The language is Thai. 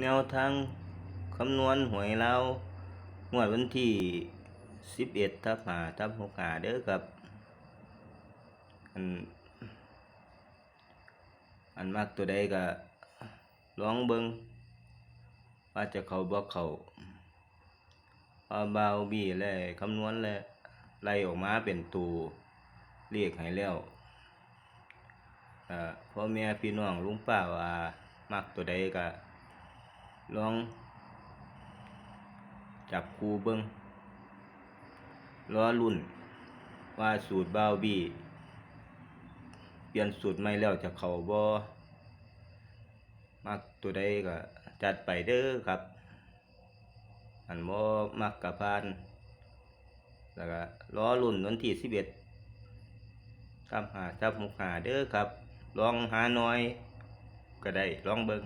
แนวทางคำนวณหวยเรางวดวันที่สิบเอ็ดทับหาทับหกหาเด้อครับ อัน อันมากตัวใดก็ลองเบิงว่าจะเขาบ่เขาพอเบาบีเลยคำนวณเลยไล่ออกมาเป็นตัวเรียกให้แล้วเอ่อพ่อแม่พี่น้องลุงป้าว่ามักตัวใดก็ ลอง จับคูเบิงล้อรุ่น ว่าสูตรบาวบี เปลี่ยนสูตรใหม่แล้วจะเขาบ่มักตัวใดก็จัดไปเด้อครับ อันบ่มักกะพานแล้วก็ล้อรุ่นวันที่สิบเอ็ดทับหาทับหกหาเด้อครับ ลองหาหน่อย ก็ได้ลองเบิง